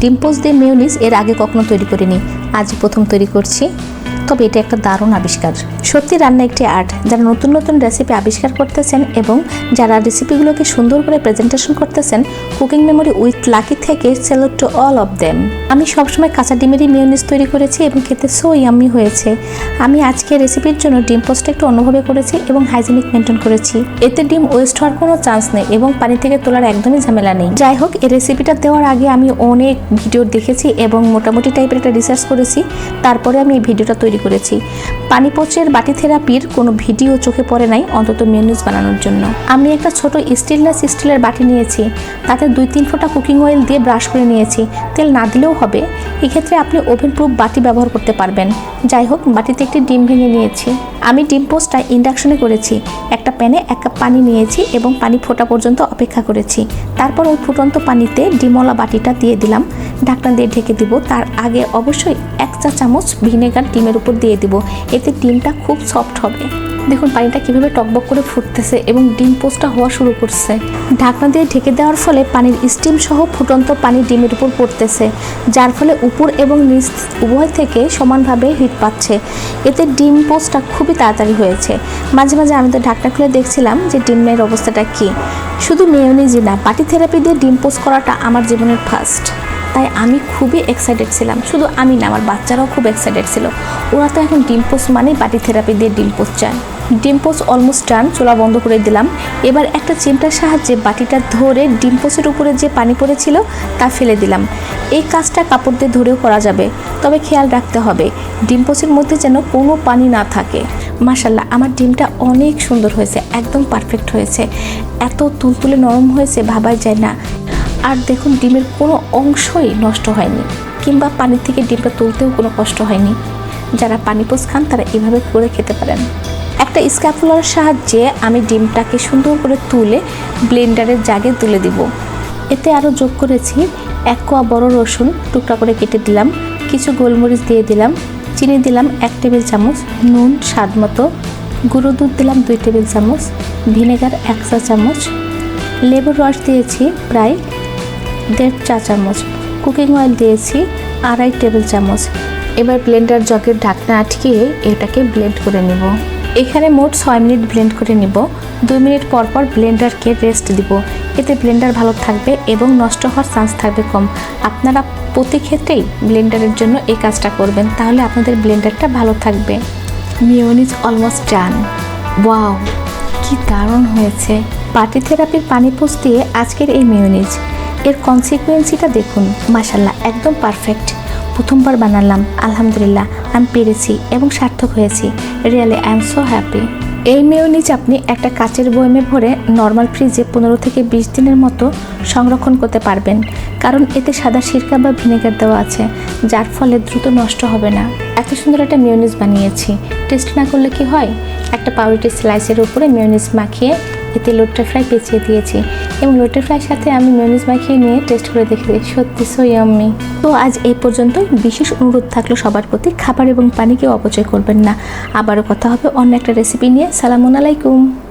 ডিম পোস্ট দিয়ে মেয়োনিজ এর আগে কখনো তৈরি করিনি। আজ প্রথম তৈরি করছি। তবে এটা একটা দারুণ আবিষ্কার। সত্যি রান্না একটি আর্ট। যারা নতুন নতুন রেসিপি আবিষ্কার করতেছেন এবং যারা রেসিপিগুলোকে সুন্দর করে প্রেজেন্টেশন করতেছেন কুকিং মেমোরি উইথ লাকি থেকে salute to all of them আমি সবসময় কাঁচা ডিমেরই মিউনিস তৈরি করেছি এবং খেতে সো ইয়াম্মি হয়েছে। আমি আজকে রেসিপির জন্য ডিম পোস্টটা একটু অন্যভাবে করেছি এবং হাইজেনিক মেনটেন করেছি। এতে ডিম ওয়েস্ট হওয়ার কোনো চান্স নেই এবং পানি থেকে তোলার একদমই ঝামেলা নেই। যাই হোক, এই রেসিপিটা দেওয়ার আগে আমি অনেক ভিডিও দেখেছি এবং মোটামুটি টাইপের একটা রিসার্চ করেছি। তারপরে আমি এই ভিডিওটা তৈরি করেছি। পানি পোচের বাটি থেরাপির কোনো ভিডিও চোখে পড়ে নাই, অন্তত মেনুজ বানানোর জন্য। আমি একটা ছোট স্টিলনেস স্টিলের বাটি নিয়েছি, তাতে দুই তিন ফোঁটা কুকিং অয়েল দিয়ে ব্রাশ করে নিয়েছি। তেল না দিলেও হবে, এক্ষেত্রে আপনি ওভেন প্রুফ বাটি ব্যবহার করতে পারবেন। যাই হোক, বাটিতে একটি ডিম ভেঙে নিয়েছি। আমি ডিম পোস্টটা ইন্ডাকশনে করেছি, একটা প্যানে এক কাপ পানি নিয়েছি এবং পানি ফোটা পর্যন্ত অপেক্ষা করেছি। তারপর ওই ফুটন্ত পানিতে ডিমলা বাটিটা দিয়ে দিলাম। ঢাকনা দিয়ে ঢেকে দিব। তার আগে অবশ্যই এক চা চামচ ভিনেগার ডিমের উপর দিয়ে দিব। এতে ডিমটা খুব সফট হবে। দেখুন, পানিটা কীভাবে টকবক করে ফুটতেছে এবং ডিম পোস্টটা হওয়া শুরু করছে। ঢাকনা দিয়ে ঢেকে দেওয়ার ফলে পানির স্টিম সহ ফুটন্ত পানি ডিমের উপর পড়তেছে, যার ফলে উপর এবং নিচ উভয় থেকে সমানভাবে হিট পাচ্ছে। এতে ডিম পোস্টটা খুবই তাড়াতাড়ি হয়েছে। মাঝে মাঝে আমি তো ঢাকনা খুলে দেখছিলাম যে ডিমের অবস্থাটা কী। শুধু মেয়নিজি না পাটি থেরাপি দিয়ে ডিম পোস্ট করাটা আমার জীবনের ফার্স্ট তাই আমি খুবই এক্সাইটেড ছিলাম। শুধু আমি না, আমার বাচ্চারাও খুব এক্সাইটেড ছিল। ওরা তো এখন ডিম পোস্ট মানেই বাটি থেরাপি দিয়ে ডিম পোস্ট চায়। ডিম পোস্ট অলমোস্ট ডান, চুলা বন্ধ করে দিলাম। এবার একটা চিমটার সাহায্যে বাটিটা ধরে ডিম পোস্টের উপরে যে পানি পড়েছিল তা ফেলে দিলাম। এই কাজটা কাপড় দিয়ে ধরেও করা যাবে, তবে খেয়াল রাখতে হবে ডিম পোস্টের মধ্যে যেন কোনো পানি না থাকে। মাসাল্লাহ আমার ডিমটা অনেক সুন্দর হয়েছে, একদম পারফেক্ট হয়েছে। এত তুলতুলে নরম হয়েছে, ভাবাই যায় না। আর দেখুন, ডিমের কোনো অংশই নষ্ট হয়নি, কিংবা পানি থেকে ডিমটা তুলতেও কোনো কষ্ট হয়নি। যারা পানি পোষ খান, তারা এভাবে করে খেতে পারেন। একটা স্ক্যাপুলার সাহায্যে আমি ডিমটাকে সুন্দর করে তুলে ব্লেন্ডারের জাগে তুলে দিব। এতে আরও যোগ করেছি এক কোয়া বড় রসুন টুকরা করে কেটে দিলাম, কিছু গোলমরিচ দিয়ে দিলাম, চিনি দিলাম এক টেবিল চামচ, নুন, স্বাদ মতো, গুঁড়ো দুধ দিলাম দুই টেবিল চামচ, ভিনেগার এক চা চামচ, লেবুর রস দিয়েছি প্রায় দেড় চা চামচ, কুকিং অয়েল দিয়েছি আড়াই টেবিল চামচ। এবার ব্লেন্ডার জগের ঢাকনা আটকিয়ে এটাকে ব্লেন্ড করে নেব। এখানে মোট ছয় মিনিট ব্লেন্ড করে নিব। দুই মিনিট পর পর ব্লেন্ডারকে রেস্ট দিব। এতে ব্লেন্ডার ভালো থাকবে এবং নষ্ট হওয়ার চান্স থাকবে কম। আপনারা প্রতি ক্ষেত্রেই ব্লেন্ডারের জন্য এই কাজটা করবেন, তাহলে আপনাদের ব্লেন্ডারটা ভালো থাকবে। মিওনিজ অলমোস্ট ডান ওয়াও কি দারুণ হয়েছে। পার্টি থেরাপির পানি পোষ দিয়ে আজকের এই মিওনিজ এর কনসিকুয়েন্সিটা দেখুন। মাসাল্লাহ একদম পারফেক্ট প্রথমবার বানালাম, আলহামদুলিল্লাহ, আমি পেরেছি এবং সার্থক হয়েছি। Really I am so happy এই মেয়নিজ আপনি একটা কাচের বয়মে ভরে নর্মাল ফ্রিজে পনেরো থেকে বিশ দিনের মতো সংরক্ষণ করতে পারবেন। কারণ এতে সাদা সিরকা বা ভিনেগার দেওয়া আছে, যার ফলে দ্রুত নষ্ট হবে না। এত সুন্দর একটা মেয়নিজ বানিয়েছি। টেস্ট না করলে কি হয়? একটা পাউরুটি স্লাইসের উপরে মেয়নিজ মাখিয়ে এতে লোটটা ফ্রাই পেঁচিয়ে দিয়েছি এবং লোটটা ফ্রাইয়ের সাথে আমি মেয়নিজ মাখিয়ে নিয়ে টেস্ট করে দেখে সত্যি সো তো আজ এই পর্যন্ত বিশেষ অনুরোধ থাকল সবার প্রতি খাবার এবং পানিকে অপচয় করবেন না। আবারও কথা হবে অন্য একটা রেসিপি নিয়ে। সালামুন আলাইকুম।